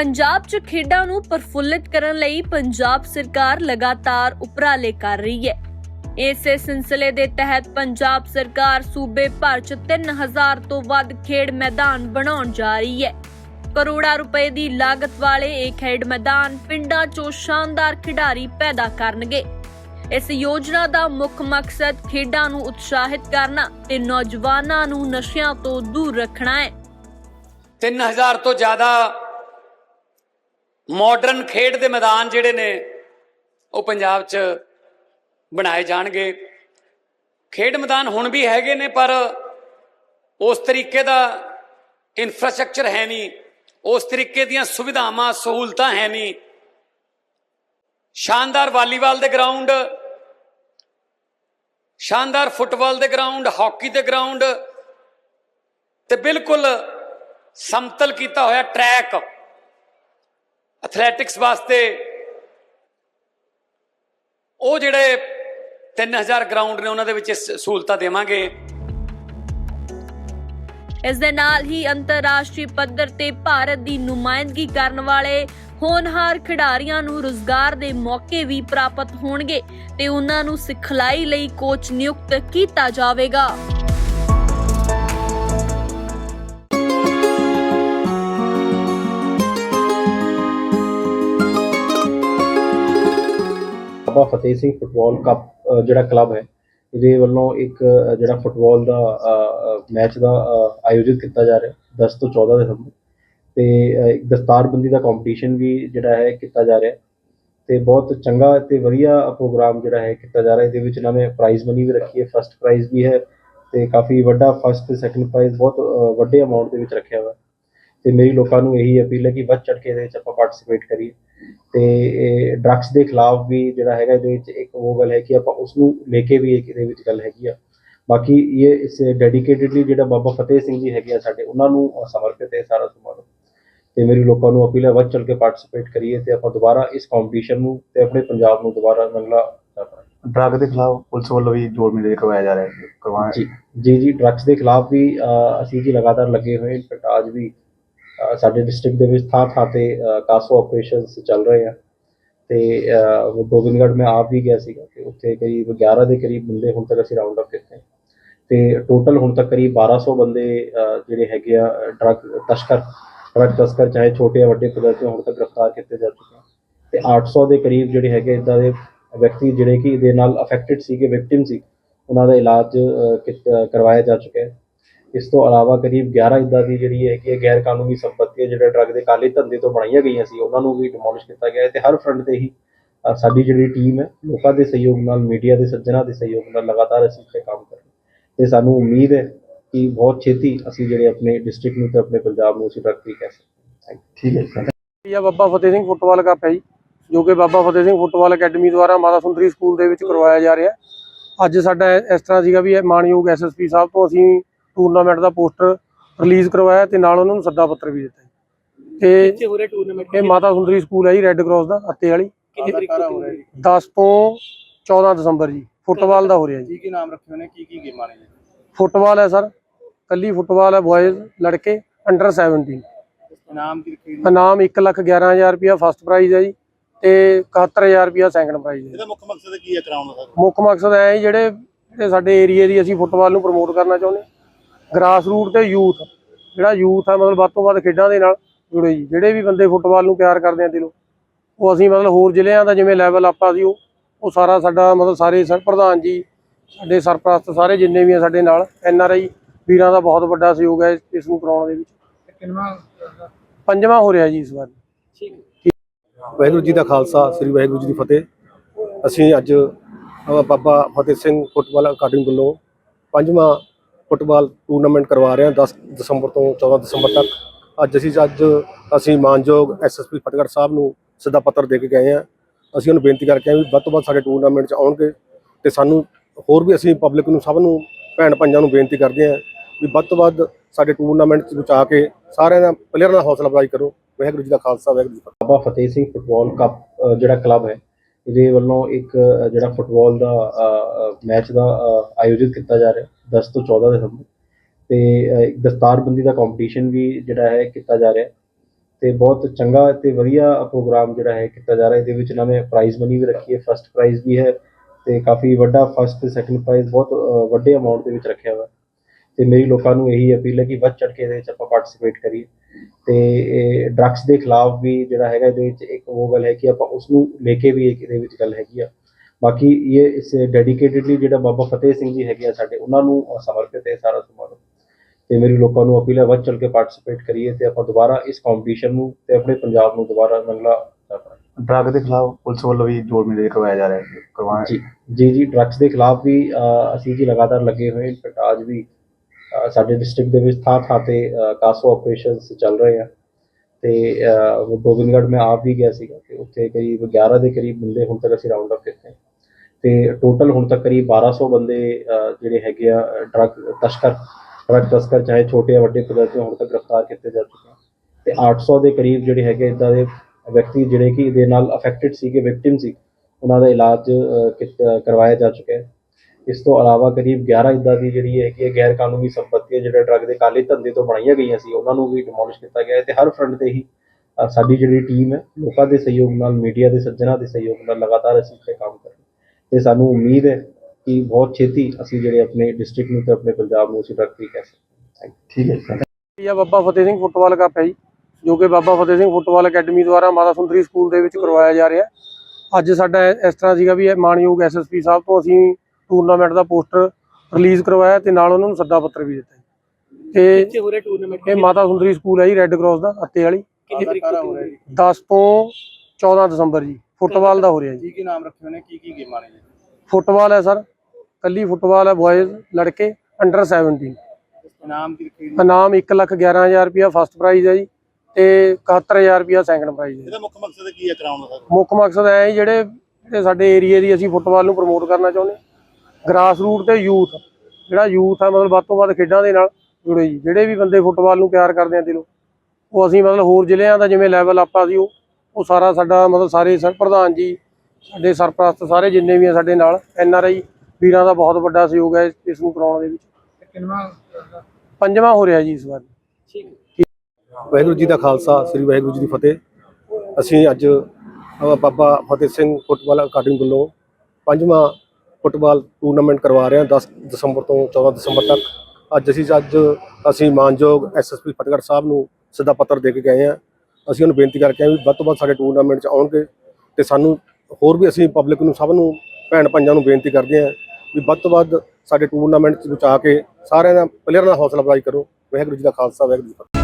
ਪੰਜਾਬ 'ਚ ਖੇਡਾਂ ਨੂੰ ਪ੍ਰਫੁੱਲਿਤ ਕਰਨ ਲਈ ਪੰਜਾਬ ਸਰਕਾਰ ਲਗਾਤਾਰ ਉਪਰਾਲੇ ਕਰ ਰਹੀ ਹੈ। ਇਸੇ ਸਿਲਸਿਲੇ ਦੇ ਤਹਿਤ ਪੰਜਾਬ ਸਰਕਾਰ ਸੂਬੇ ਭਰ 'ਚ 3000 ਤੋਂ ਵੱਧ ਖੇਡ ਮੈਦਾਨ ਬਣਾਉਣ ਜਾ ਰਹੀ ਹੈ। ਕਰੋੜਾਂ ਰੁਪਏ ਦੀ ਲਾਗਤ ਵਾਲੇ ਇਹ ਖੇਡ ਮੈਦਾਨ ਪਿੰਡਾਂ 'ਚੋਂ ਸ਼ਾਨਦਾਰ ਖਿਡਾਰੀ ਪੈਦਾ ਕਰਨਗੇ। ਇਸ ਯੋਜਨਾ ਦਾ ਮੁੱਖ ਮਕਸਦ ਖੇਡਾਂ ਨੂੰ ਉਤਸ਼ਾਹਿਤ ਕਰਨਾ ਤੇ ਨੌਜਵਾਨਾਂ ਨੂੰ ਨਸ਼ਿਆਂ ਤੋਂ ਦੂਰ ਰੱਖਣਾ ਹੈ। 3000 ਤੋਂ ਜ਼ਿਆਦਾ ਮਾਡਰਨ ਖੇਡ ਦੇ ਮੈਦਾਨ ਜਿਹੜੇ ਨੇ, ਉਹ ਪੰਜਾਬ 'ਚ ਬਣਾਏ ਜਾਣਗੇ। ਖੇਡ ਮੈਦਾਨ ਹੁਣ ਵੀ ਹੈਗੇ ਨੇ, ਪਰ ਉਸ ਤਰੀਕੇ ਦਾ ਇਨਫਰਾਸਟ੍ਰਕਚਰ ਹੈ ਨਹੀਂ। ਉਸ ਤਰੀਕੇ ਦੀਆਂ ਸੁਵਿਧਾਵਾਂ, ਸਹੂਲਤਾਂ ਹੈ ਨਹੀਂ। ਸ਼ਾਨਦਾਰ ਵਾਲੀਬਾਲ ਦੇ ਗਰਾਊਂਡ ਸ਼ਾਨਦਾਰ ਫੁੱਟਬਾਲ ਦੇ ਗਰਾਊਂਡ ਹਾਕੀ ਦੇ ਗਰਾਊਂਡ ਤੇ ਬਿਲਕੁਲ ਸਮਤਲ ਕੀਤਾ ਹੋਇਆ ਟਰੈਕ ਐਥਲੈਟਿਕਸ ਵਾਸਤੇ ਉਹ ਜਿਹੜੇ 3000 ਗਰਾਊਂਡ ਨੇ, ਉਹਨਾਂ ਦੇ ਵਿੱਚ ਸਹੂਲਤਾਂ ਦੇਵਾਂਗੇ। ਇਸ ਦੇ ਨਾਲ ਹੀ ਅੰਤਰਰਾਸ਼ਟਰੀ ਪੱਧਰ ਤੇ ਭਾਰਤ ਦੀ ਨੁਮਾਇੰਦਗੀ ਕਰਨ ਵਾਲੇ ਹੋਣਹਾਰ ਖਿਡਾਰੀਆਂ ਨੂੰ ਰੋਜ਼ਗਾਰ ਦੇ ਮੌਕੇ ਵੀ ਪ੍ਰਾਪਤ ਹੋਣਗੇ ਤੇ ਉਹਨਾਂ ਨੂੰ ਸਿਖਲਾਈ ਲਈ ਕੋਚ ਨਿਯੁਕਤ ਕੀਤਾ ਜਾਵੇਗਾ। ਬਾਬਾ ਫਤਿਹ ਸਿੰਘ ਫੁੱਟਬਾਲ ਕੱਪ ਜਿਹੜਾ ਕਲੱਬ ਹੈ, ਇਹਦੇ ਵੱਲੋਂ ਇੱਕ ਜਿਹੜਾ ਫੁੱਟਬਾਲ ਦਾ ਮੈਚ ਦਾ ਆਯੋਜਿਤ ਕੀਤਾ ਜਾ ਰਿਹਾ 10 ਤੋਂ 14 ਦਸੰਬਰ। ਤੇ ਇੱਕ ਦਸਤਾਰਬੰਦੀ ਦਾ ਕੰਪੀਟੀਸ਼ਨ ਵੀ ਜਿਹੜਾ ਹੈ, ਕੀਤਾ ਜਾ ਰਿਹਾ। ਤੇ ਬਹੁਤ ਚੰਗਾ ਤੇ ਵਧੀਆ ਪ੍ਰੋਗਰਾਮ ਜਿਹੜਾ ਹੈ, ਕੀਤਾ ਜਾ ਰਿਹਾ। ਇਹਦੇ ਵਿੱਚ ਇਹਨਾਂ ਨੇ ਪ੍ਰਾਈਜ਼ ਮਨੀ ਵੀ ਰੱਖੀ ਹੈ ਫਸਟ ਪ੍ਰਾਈਜ਼ ਵੀ ਹੈ, ਤੇ ਕਾਫੀ ਵੱਡਾ ਫਸਟ ਤੇ ਸੈਕੰਡ ਪ੍ਰਾਈਜ਼ ਬਹੁਤ ਵੱਡੇ ਅਮਾਉਂਟ ਦੇ ਵਿੱਚ ਰੱਖਿਆ ਹੋਇਆ। ਤੇ ਮੇਰੀ ਲੋਕਾਂ ਨੂੰ ਇਹੀ ਅਪੀਲ ਹੈ ਕਿ ਵੱਧ ਚੜ ਕੇ ਇਹਦੇ ਵਿੱਚ ਆਪਾਂ ਪਾਰਟਿਸਿਪੇਟ ਕਰੀਏ। ਤੇ ਡਰੱਗਸ ਦੇ ਖਿਲਾਫ ਵੀ ਜਿਹੜਾ ਹੈਗਾ ਇਹਦੇ ਵਿੱਚ ਇੱਕ ਉਹ ਗੱਲ ਹੈ ਕਿ ਆਪਾਂ ਉਸ ਨੂੰ ਲੈ ਕੇ ਵੀ ਇੱਕ ਇਹਦੇ ਵਿੱਚ ਗੱਲ ਹੈਗੀ ਆ। ਬਾਕੀ ਇਹ ਇਸ ਡੈਡੀਕੇਟਿਡਲੀ ਜਿਹੜਾ ਬਾਬਾ ਫਤਿਹ ਸਿੰਘ ਜੀ ਹੈਗੇ ਆ ਸਾਡੇ ਉਹਨਾਂ ਨੂੰ ਸਮਰਪਿਤ ਹੈ ਸਾਰਾ ਸਮਾਰੋਹ ਤੇ ਮੇਰੀ ਲੋਕਾਂ ਨੂੰ ਅਪੀਲ ਹੈ ਵੱਧ ਚੜ ਕੇ ਪਾਰਟਿਸਿਪੇਟ ਕਰੀਏ ਤੇ ਆਪਾਂ ਦੁਬਾਰਾ ਇਸ ਕੰਪੀਟੀਸ਼ਨ ਨੂੰ ਤੇ ਆਪਣੇ ਪੰਜਾਬ ਨੂੰ ਦੁਬਾਰਾ ਪਾਈਏ ਡਰੱਗ ਦੇ ਖਿਲਾਫ ਪੁਲਿਸ ਵੱਲੋਂ ਵੀ ਜੋੜ ਮੇਲੇ ਕਰਵਾਇਆ ਜਾ ਰਿਹਾ ਹੈ ਕਰਵਾਇਆ ਜੀ ਜੀ ਡਰੱਗਸ ਦੇ ਖਿਲਾਫ ਵੀ ਅਸੀਂ ਜੀ ਲਗਾਤਾਰ ਲੱਗੇ ਹੋਏ ਇਨਫੈਕਟ ਅੱਜ ਵੀ ਸਾਡੇ ਡਿਸਟ੍ਰਿਕਟ ਦੇ ਵਿੱਚ ਥਾਂ ਥਾਂ ਤੇ ਕਾਸੋ ਆਪਰੇਸ਼ਨਸ ਚੱਲ ਰਹੇ ਆ। ਤੇ ਗੋਬਿੰਦਗੜ੍ਹ ਮੈਂ ਆਪ ਵੀ ਗਿਆ ਸੀਗਾ ਤੇ ਉੱਥੇ ਕਰੀਬ 11 ਦੇ ਕਰੀਬ ਬੰਦੇ ਹੁਣ ਤੱਕ ਅਸੀਂ ਰਾਉਂਡ ਅਪ ਕੀਤੇ ਤੇ ਟੋਟਲ ਹੁਣ ਤੱਕ ਕਰੀਬ 1200 ਬੰਦੇ ਜਿਹੜੇ ਹੈਗੇ ਆ ਡਰੱਗ ਤਸਕਰ ਡਰੱਗ ਤਸਕਰ ਚਾਹੇ ਛੋਟੇ ਜਾਂ ਵੱਡੇ ਪੱਧਰ ਤੇ ਹੁਣ ਤੱਕ ਗ੍ਰਿਫਤਾਰ ਕੀਤੇ ਜਾ ਚੁੱਕੇ ਆ। ਤੇ 800 ਦੇ ਕਰੀਬ ਜਿਹੜੇ ਹੈਗੇ ਇਦਾਂ ਦੇ ਵਿਅਕਤੀ ਜਿਹੜੇ ਕਿ ਇਹਦੇ ਨਾਲ ਅਫੈਕਟਡ ਸੀਗੇ ਵਿਕਟਿਮ ਸੀ, ਉਹਨਾਂ ਦਾ ਇਲਾਜ ਕਰਵਾਇਆ ਜਾ ਚੁੱਕਾ ਹੈ। ਇਸ ਤੋਂ ਇਲਾਵਾ ਕਰੀਬ 11 ਇਦਾਂ ਦੀ ਜਿਹੜੀ ਹੈ ਕਿ ਗੈਰ ਕਾਨੂੰਨੀ ਸੰਪਤੀ ਹੈ ਜਿਹੜੇ ਡਰੱਗ ਦੇ ਕਾਲੇ ਧੰਦੇ ਤੋਂ ਬਣਾਈਆਂ ਗਈਆਂ ਸੀ ਉਹਨਾਂ ਨੂੰ ਵੀ ਡਿਮੋਲਿਸ਼ ਕੀਤਾ ਗਿਆ ਹੈ ਤੇ ਹਰ ਫਰੰਟ ਤੇ ਹੀ ਸਾਡੀ ਜਿਹੜੀ ਟੀਮ ਹੈ ਲੋਕਾਂ ਦੇ ਸਹਿਯੋਗ ਨਾਲ ਮੀਡੀਆ ਦੇ ਸੱਜਣਾ ਦੇ ਸਹਿਯੋਗ ਨਾਲ ਲਗਾਤਾਰ ਅਸੀਂ ਇਸ ਤੇ ਕੰਮ ਕਰ ਰਹੇ ਹਾਂ। ਤੇ ਸਾਨੂੰ ਉਮੀਦ ਹੈ ਕਿ ਬਹੁਤ ਛੇਤੀ ਅਸੀਂ ਜਿਹੜੇ ਆਪਣੇ ਡਿਸਟ੍ਰਿਕਟ ਨੂੰ ਤੇ ਆਪਣੇ ਪੰਜਾਬ ਨੂੰ ਅਸੀਂ ਤਰੱਕੀ ਕਰ ਸਕਦੇ ਹਾਂ। ਠੀਕ ਹੈ ਸਰ ਇਹ ਆ ਬਾਬਾ ਫਤਿਹ ਸਿੰਘ ਫੁੱਟਬਾਲ ਕੱਪ ਹੈ ਜੀ ਜੋ ਕਿ ਬਾਬਾ ਫਤਿਹ ਸਿੰਘ ਫੁੱਟਬਾਲ ਅਕੈਡਮੀ ਦੁਆਰਾ ਮਾਤਾ ਸੁੰਦਰੀ ਸਕੂਲ ਦੇ ਵਿੱਚ ਕਰਵਾਇਆ ਜਾ ਰਿਹਾ ਹੈ। ਅੱਜ ਸਾਡਾ ਇਸ ਤਰ੍ਹਾਂ ਸੀਗਾ ਵੀ ਇਹ ਮਾਨਯੋਗ ਐਸਐਸਪੀ ਸਾਹਿਬ ਤੋਂ ਅਸੀਂ ਟੂਰਨਾਮੈਂਟ ਦਾ ਪੋਸਟਰ ਰਿਲੀਜ਼ ਕਰਵਾਇਆ ਤੇ ਨਾਲ ਉਹਨਾਂ ਨੂੰ ਸੱਦਾ ਪੱਤਰ ਵੀ ਦਿੱਤਾ। ਤੇ ਕਿੱਥੇ ਹੋ ਰਿਹਾ ਟੂਰਨਾਮੈਂਟ ਇਹ ਮਾਤਾ ਸੁੰਦਰੀ ਸਕੂਲ ਹੈ ਜੀ ਰੈੱਡ ਕਰਾਸ ਦਾ ਅੱਤੇ ਵਾਲੀ। ਕਿੰਨੀ ਤਰੀਕ ਤੋਂ ਹੋ ਰਿਹਾ ਜੀ 10 ਤੋਂ 14 ਦਸੰਬਰ ਜੀ ਫੁੱਟਬਾਲ ਦਾ ਹੋ ਰਿਹਾ ਜੀ। ਕੀ ਕੀ ਨਾਮ ਰੱਖੇ ਨੇ? ਕੀ ਕੀ ਗੇਮਾਂ ਨੇ ਜੀ? ਫੁੱਟਬਾਲ ਹੈ ਸਰ ਕੱਲੀ ਫੁੱਟਬਾਲ ਹੈ ਬॉयਜ਼ ਲੜਕੇ ਅੰਡਰ 17 ਇਨਾਮ ਕੀ ਰੱਖੇ? ਇਨਾਮ 1 ਲੱਖ 11000 ਰੁਪਇਆ ਫਸਟ ਪ੍ਰਾਈਜ਼ ਹੈ ਜੀ ਤੇ 71000 ਰੁਪਇਆ ਸੈਕੰਡ ਪ੍ਰਾਈਜ਼ ਹੈ ਇਹਦਾ ਮੁੱਖ ਮਕਸਦ ਕੀ ਹੈ ਕਰਾਉਣ ਦਾ? ਮੁੱਖ ਮਕਸਦ ਹੈ ਜਿਹੜੇ ਜਿਹੜੇ ਸਾਡੇ ਏਰੀਆ ਦੀ ਅਸੀਂ ਫੁੱਟਬਾਲ ਨੂੰ ਪ੍ਰਮੋਟ ਕਰਨਾ ਚਾਹੁੰਦੇ ਗਰਾਸ ਰੂਟ ਤੇ ਯੂਥ ਜਿਹੜਾ ਯੂਥ ਹੈ ਮਤਲਬ ਵੱਧ ਤੋਂ ਵੱਧ ਖੇਡਾਂ ਦੇ ਨਾਲ ਜੁੜੇ ਜੀ। ਜਿਹੜੇ ਵੀ ਬੰਦੇ ਫੁੱਟਬਾਲ ਨੂੰ ਪਿਆਰ ਕਰਦੇ ਆ ਦਿਲੋਂ ਉਹ ਅਸੀਂ ਮਤਲਬ ਹੋਰ ਜ਼ਿਲ੍ਹਿਆਂ ਦਾ ਜਿਵੇਂ ਲੈਵਲ ਆਪਾਂ ਸੀ ਉਹ ਉਹ ਸਾਰਾ ਸਾਡਾ ਮਤਲਬ ਸਾਰੇ ਸਰ ਪ੍ਰਧਾਨ ਜੀ ਸਾਡੇ ਸਰਪ੍ਰਸਤ ਸਾਰੇ ਜਿੰਨੇ ਵੀ ਆ ਸਾਡੇ ਨਾਲ ਐਨ ਆਰ ਆਈ ਵੀਰਾਂ ਦਾ ਬਹੁਤ ਵੱਡਾ ਸਹਿਯੋਗ ਹੈ ਇਸ ਨੂੰ ਕਰਾਉਣ ਦੇ ਵਿੱਚ। ਪੰਜਵਾਂ ਹੋ ਰਿਹਾ ਜੀ ਇਸ ਵਾਰ। ਵਾਹਿਗੁਰੂ ਜੀ ਦਾ ਖਾਲਸਾ ਸ੍ਰੀ ਵਾਹਿਗੁਰੂ ਜੀ ਦੀ ਫਤਿਹ। ਅਸੀਂ ਅੱਜ ਬਾਬਾ ਫਤਿਹ ਸਿੰਘ ਫੁੱਟਬਾਲ ਅਕੈਡਮੀ ਵੱਲੋਂ ਪੰਜਵਾਂ ਫੁੱਟਬਾਲ ਟੂਰਨਾਮੈਂਟ ਕਰਵਾ ਰਹੇ ਹਾਂ 10 ਦਸੰਬਰ ਤੋਂ 14 ਦਸੰਬਰ ਤੱਕ। ਅੱਜ ਅਸੀਂ ਅੱਜ ਅਸੀਂ ਮਾਨਯੋਗ ਐਸਐਸਪੀ ਫਤਿਹਗੜ੍ਹ ਸਾਹਿਬ ਨੂੰ ਸਿੱਧਾ ਪੱਤਰ ਦੇ ਕੇ ਗਏ ਹਾਂ। ਅਸੀਂ ਉਹਨੂੰ ਬੇਨਤੀ ਕਰਕੇ ਆਏ ਵੀ ਵੱਧ ਤੋਂ ਵੱਧ ਸਾਡੇ ਟੂਰਨਾਮੈਂਟ 'ਚ ਆਉਣਗੇ ਤੇ ਸਾਨੂੰ ਹੋਰ ਵੀ ਅਸੀਂ ਪਬਲਿਕ ਨੂੰ ਸਭ ਨੂੰ ਭੈਣ ਭਾਈਆਂ ਨੂੰ ਬੇਨਤੀ ਕਰਦੇ ਹਾਂ ਵੀ ਵੱਧ ਤੋਂ ਵੱਧ ਸਾਡੇ ਟੂਰਨਾਮੈਂਟ 'ਚ ਵਿੱਚ ਆ ਕੇ ਸਾਰਿਆਂ ਦਾ ਪਲੇਅਰਾਂ ਦਾ ਹੌਸਲਾ ਅਫਜ਼ਾਈ ਕਰੋ। ਵਾਹਿਗੁਰੂ ਜੀ ਦਾ ਖਾਲਸਾ, ਵਾਹਿਗੁਰੂ ਜੀ ਬਾਬਾ ਫਤਿਹ ਸਿੰਘ ਫੁੱਟਬਾਲ ਕੱਪ ਜਿਹੜਾ ਕਲੱਬ ਹੈ, ਇਹਦੇ ਵੱਲੋਂ ਇੱਕ ਜਿਹੜਾ ਫੁੱਟਬਾਲ ਦਾ ਮੈਚ ਦਾ ਆਯੋਜਿਤ ਕੀਤਾ ਜਾ ਰਿਹਾ 10 ਤੋਂ 14 ਦਸੰਬਰ ਤੇ ਇੱਕ ਦਸਤਾਰਬੰਦੀ ਦਾ ਕੰਪੀਟੀਸ਼ਨ ਵੀ ਜਿਹੜਾ ਹੈ, ਕੀਤਾ ਜਾ ਰਿਹਾ। ਤੇ ਬਹੁਤ ਚੰਗਾ ਤੇ ਵਧੀਆ ਪ੍ਰੋਗਰਾਮ ਜਿਹੜਾ ਹੈ, ਕੀਤਾ ਜਾ ਰਿਹਾ। ਇਹਦੇ ਵਿੱਚ ਇਹਨਾਂ ਨੇ ਪ੍ਰਾਈਜ਼ ਮਨੀ ਵੀ ਰੱਖੀ ਹੈ ਫਸਟ ਪ੍ਰਾਈਜ਼ ਵੀ ਹੈ ਤੇ ਕਾਫੀ ਵੱਡਾ ਫਸਟ ਤੇ ਸੈਕੰਡ ਪ੍ਰਾਈਜ਼ ਬਹੁਤ ਵੱਡੇ ਅਮਾਉਂਟ ਦੇ ਵਿੱਚ ਰੱਖਿਆ ਹੋਇਆ। ਤੇ ਮੇਰੀ ਲੋਕਾਂ ਨੂੰ ਇਹੀ ਅਪੀਲ ਹੈ ਕਿ ਵੱਧ ਚੜ ਕੇ ਇਹਦੇ ਵਿੱਚ ਆਪਾਂ ਪਾਰਟਿਸਿਪੇਟ ਕਰੀਏ। ਤੇ ਡਰੱਗਸ ਦੇ ਖਿਲਾਫ ਵੀ ਜਿਹੜਾ ਹੈਗਾ, ਇਹਦੇ ਵਿੱਚ ਇੱਕ ਉਹ ਗੱਲ ਹੈ ਕਿ ਆਪਾਂ ਉਸ ਨੂੰ ਲੈ ਕੇ ਵੀ ਇੱਕ ਇਹਦੇ ਵਿੱਚ ਗੱਲ ਹੈਗੀ ਆ। ਬਾਕੀ ਇਹ ਇਸ ਡੈਡੀਕੇਟਿਡਲੀ ਜਿਹੜਾ ਬਾਬਾ ਫਤਿਹ ਸਿੰਘ ਜੀ ਹੈਗੇ ਆ ਸਾਡੇ ਉਹਨਾਂ ਨੂੰ ਸਮਰਪਿਤ ਹੈ ਸਾਰਾ ਸਮਾਗਮ। ਤੇ ਮੇਰੀ ਲੋਕਾਂ ਨੂੰ ਅਪੀਲ ਹੈ ਵੱਧ ਚੜ ਕੇ ਪਾਰਟਿਸਿਪੇਟ ਕਰੀਏ ਤੇ ਆਪਾਂ ਦੁਬਾਰਾ ਇਸ ਕੰਪੀਟੀਸ਼ਨ ਨੂੰ ਤੇ ਆਪਣੇ ਪੰਜਾਬ ਨੂੰ ਦੁਬਾਰਾ ਰੰਗਲਾ ਡਰੱਗ ਦੇ ਖਿਲਾਫ ਪੁਲਿਸ ਵੱਲੋਂ ਵੀ ਜੋੜ ਮੇਲੇ ਕਰਵਾਇਆ ਜਾ ਰਿਹਾ ਹੈ ਕਰਵਾਉਣਾ ਜੀ ਜੀ ਜੀ ਡਰੱਗਸ ਦੇ ਖਿਲਾਫ ਵੀ ਅਸੀਂ ਜੀ ਲਗਾਤਾਰ ਲੱਗੇ ਹੋਏ ਇਨਫੈਕਟ ਅੱਜ ਵੀ ਸਾਡੇ ਡਿਸਟ੍ਰਿਕਟ ਦੇ ਵਿੱਚ ਥਾਂ ਥਾਂ ਤੇ ਕਾਸੋ ਆਪਰੇਸ਼ਨਸ ਚੱਲ ਰਹੇ ਆ। ਤੇ ਗੋਬਿੰਦਗੜ੍ਹ ਮੈਂ ਆਪ ਵੀ ਗਿਆ ਸੀਗਾ ਤੇ ਉੱਥੇ ਕਰੀਬ 11 ਦੇ ਕਰੀਬ ਬੰਦੇ ਹੁਣ ਤੱਕ ਅਸੀਂ ਰਾਉਂਡ ਅਪ ਕੀਤੇ। ਤੇ ਟੋਟਲ ਹੁਣ ਤੱਕ ਕਰੀਬ 1200 ਬੰਦੇ ਜਿਹੜੇ ਹੈਗੇ ਆ ਡਰੱਗ ਤਸਕਰ ਡਰੱਗ ਤਸਕਰ ਚਾਹੇ ਛੋਟੇ ਜਾਂ ਵੱਡੇ ਪੱਧਰ ਤੇ ਹੁਣ ਤੱਕ ਗ੍ਰਿਫਤਾਰ ਕੀਤੇ ਜਾ ਚੁੱਕੇ ਆ। ਤੇ 800 ਦੇ ਕਰੀਬ ਜਿਹੜੇ ਹੈਗੇ ਇਦਾਂ ਦੇ ਵਿਅਕਤੀ ਜਿਹੜੇ ਕਿ ਇਹਦੇ ਨਾਲ ਅਫੈਕਟਡ ਸੀਗੇ ਵਿਕਟਿਮ ਸੀ, ਉਹਨਾਂ ਦਾ ਇਲਾਜ ਕਰਵਾਇਆ ਜਾ ਚੁੱਕਿਆ ਹੈ। ਇਸ ਤੋਂ ਇਲਾਵਾ ਕਰੀਬ 11 ਇਦਾਂ ਦੀ ਜਿਹੜੀ ਹੈਗੀ ਹੈ ਗੈਰ ਕਾਨੂੰਨੀ ਸੰਪत्ति ਹੈ, ਜਿਹੜੇ ਡਰੱਗ ਦੇ ਕਾਲੇ ਧੰਦੇ ਤੋਂ ਬਣਾਈਆਂ ਗਈਆਂ ਸੀ, ਉਹਨਾਂ ਨੂੰ ਵੀ ਡਿਮੋਲਿਸ਼ ਕੀਤਾ ਗਿਆ ਹੈ ਤੇ ਹਰ ਫਰੰਟ ਤੇ ਹੀ ਸਾਡੀ ਜਿਹੜੀ ਟੀਮ ਹੈ, ਲੋਕਾਂ ਦੇ ਸਹਿਯੋਗ ਨਾਲ ਮੀਡੀਆ ਦੇ ਸੱਜਣਾ ਦੇ ਸਹਿਯੋਗ ਨਾਲ ਲਗਾਤਾਰ ਅਸੀਂ ਇੱਥੇ ਕੰਮ ਕਰ ਤੇ ਸਾਨੂੰ ਉਮੀਦ ਹੈ ਕਿ ਬਹੁਤ ਛੇਤੀ ਅਸੀਂ ਜਿਹੜੇ ਆਪਣੇ ਡਿਸਟ੍ਰਿਕਟ ਨੂੰ ਤੇ ਆਪਣੇ ਪੰਜਾਬ ਨੂੰ ਅਸੀਂ ਫ੍ਰੀ ਕਰ ਸਕਦੇ ਠੀਕ ਹੈ ਸਰ ਇਹ ਆ ਬਾਬਾ ਫਤਿਹ ਸਿੰਘ ਫੁੱਟਬਾਲ ਕੱਪ ਹੈ ਜੀ ਜੋ ਕਿ ਬਾਬਾ ਫਤਿਹ ਸਿੰਘ ਫੁੱਟਬਾਲ ਅਕੈਡਮੀ ਦੁਆਰਾ ਮਾਤਾ ਸੁੰਦਰੀ ਸਕੂਲ ਦੇ ਵਿੱਚ ਕਰਵਾਇਆ ਜਾ ਰਿਹਾ ਹੈ। ਅੱਜ ਸਾਡਾ ਇਸ ਤਰ੍ਹਾਂ ਸੀਗਾ ਵੀ ਇਹ ਮਾਨਯੋਗ ਐਸਐਸਪੀ ਸਾਹਿਬ ਤੋਂ ਅਸੀਂ ਟੂਰਨਾਮੈਂਟ ਦਾ ਪੋਸਟਰ ਰਿਲੀਜ਼ ਕਰਵਾਇਆ ਤੇ ਨਾਲ ਉਹਨਾਂ ਨੂੰ ਸੱਦਾ ਪੱਤਰ ਵੀ ਦਿੱਤਾ। ਤੇ ਕਿੱਥੇ ਹੋ ਰਿਹਾ ਟੂਰਨਾਮੈਂਟ ਇਹ ਮਾਤਾ ਸੁੰਦਰੀ ਸਕੂਲ ਹੈ ਜੀ ਰੈੱਡ ਕਰਾਸ ਦਾ ਅੱਤੇ ਵਾਲੀ। ਕਿੰਨੀ ਤਰੀਕ ਤੋਂ ਹੋ ਰਿਹਾ ਜੀ 10 ਤੋਂ 14 ਦਸੰਬਰ ਜੀ। ਫੁੱਟਬਾਲ ਦਾ ਹੋ ਰਿਹਾ ਜੀ। ਕੀ ਕੀ ਨਾਮ ਰੱਖੇ ਹੋਏ ਨੇ? ਕੀ ਕੀ ਗੇਮਾਂ ਨੇ ਜੀ? ਫੁੱਟਬਾਲ ਹੈ ਸਰ ਕੱਲੀ ਫੁੱਟਬਾਲ ਹੈ ਬॉयਜ਼ ਲੜਕੇ ਅੰਡਰ 17 ਇਨਾਮ ਕੀ ਰੱਖੇ ਇਨਾਮ 111000 ਰੁਪਿਆ ਫਸਟ ਪ੍ਰਾਈਜ਼ ਹੈ ਜੀ ਤੇ 71000 ਰੁਪਿਆ ਸੈਕੰਡ ਪ੍ਰਾਈਜ਼ ਹੈ ਇਹਦਾ ਮੁੱਖ ਮਕਸਦ ਕੀ ਹੈ ਕਰਾਉਣ ਦਾ? ਸਰ ਮੁੱਖ ਮਕਸਦ ਹੈ ਜੀ ਜਿਹੜੇ ਜਿਹੜੇ ਸਾਡੇ ਏਰੀਆ ਦੀ ਅਸੀਂ ਫੁੱਟਬਾਲ ਨੂੰ ਪ੍ਰਮੋਟ ਕਰਨਾ ਚਾਹੁੰਦੇ ਗਰਾਸ ਰੂਟ ਤੇ ਯੂਥ ਜਿਹੜਾ ਯੂਥ ਹੈ ਮਤਲਬ ਵੱਧ ਤੋਂ ਵੱਧ ਖੇਡਾਂ ਦੇ ਨਾਲ ਜੁੜੇ ਜੀ। ਜਿਹੜੇ ਵੀ ਬੰਦੇ ਫੁੱਟਬਾਲ ਨੂੰ ਪਿਆਰ ਕਰਦੇ ਆ ਦਿਲੋਂ ਉਹ ਅਸੀਂ ਮਤਲਬ ਹੋਰ ਜ਼ਿਲ੍ਹਿਆਂ ਦਾ ਜਿਵੇਂ ਲੈਵਲ ਆਪਾਂ ਸੀ ਉਹ ਉਹ ਸਾਰਾ ਸਾਡਾ ਮਤਲਬ ਸਾਰੇ ਸਰ ਪ੍ਰਧਾਨ ਜੀ ਸਾਡੇ ਸਰਪ੍ਰਸਤ ਸਾਰੇ ਜਿੰਨੇ ਵੀ ਆ ਸਾਡੇ ਨਾਲ ਐਨ ਆਰ ਆਈ ਵੀਰਾਂ ਦਾ ਬਹੁਤ ਵੱਡਾ ਸਹਿਯੋਗ ਹੈ ਇਸ- ਨੂੰ ਕਰਾਉਣ ਦੇ ਵਿੱਚ। ਪੰਜਵਾਂ ਹੋ ਰਿਹਾ ਜੀ ਇਸ ਵਾਰ। ਵਾਹਿਗੁਰੂ ਜੀ ਦਾ ਖਾਲਸਾ ਸ੍ਰੀ ਵਾਹਿਗੁਰੂ ਜੀ ਦੀ ਫਤਿਹ। ਅਸੀਂ ਅੱਜ ਬਾਬਾ ਫਤਿਹ ਸਿੰਘ ਫੁੱਟਬਾਲ ਅਕੈਡਮੀ ਵੱਲੋਂ ਪੰਜਵਾਂ ਫੁੱਟਬਾਲ ਟੂਰਨਾਮੈਂਟ ਕਰਵਾ ਰਹੇ ਹਾਂ 10 ਦਸੰਬਰ ਤੋਂ 14 ਦਸੰਬਰ ਤੱਕ। ਅੱਜ ਅਸੀਂ ਅੱਜ ਅਸੀਂ ਮਾਨਯੋਗ ਐਸਐਸਪੀ ਫਤਿਹਗੜ੍ਹ ਸਾਹਿਬ ਨੂੰ ਸਿੱਧਾ ਪੱਤਰ ਦੇ ਕੇ ਗਏ ਹਾਂ। ਅਸੀਂ ਉਹਨੂੰ ਬੇਨਤੀ ਕਰਕੇ ਆਏ ਵੀ ਵੱਧ ਤੋਂ ਵੱਧ ਸਾਡੇ ਟੂਰਨਾਮੈਂਟ 'ਚ ਆਉਣਗੇ ਤੇ ਸਾਨੂੰ ਹੋਰ ਵੀ ਅਸੀਂ ਪਬਲਿਕ ਨੂੰ ਸਭ ਨੂੰ ਭੈਣ ਭਾਈਆਂ ਨੂੰ ਬੇਨਤੀ ਕਰਦੇ ਹਾਂ ਵੀ ਵੱਧ ਤੋਂ ਵੱਧ ਸਾਡੇ ਟੂਰਨਾਮੈਂਟ 'ਚ ਵਿੱਚ ਆ ਕੇ ਸਾਰਿਆਂ ਦਾ ਪਲੇਅਰਾਂ ਦਾ ਹੌਸਲਾ ਅਫਜ਼ਾਈ ਕਰੋ। ਵਾਹਿਗੁਰੂ ਜੀ ਦਾ ਖਾਲਸਾ, ਵਾਹਿਗੁਰੂ ਜੀ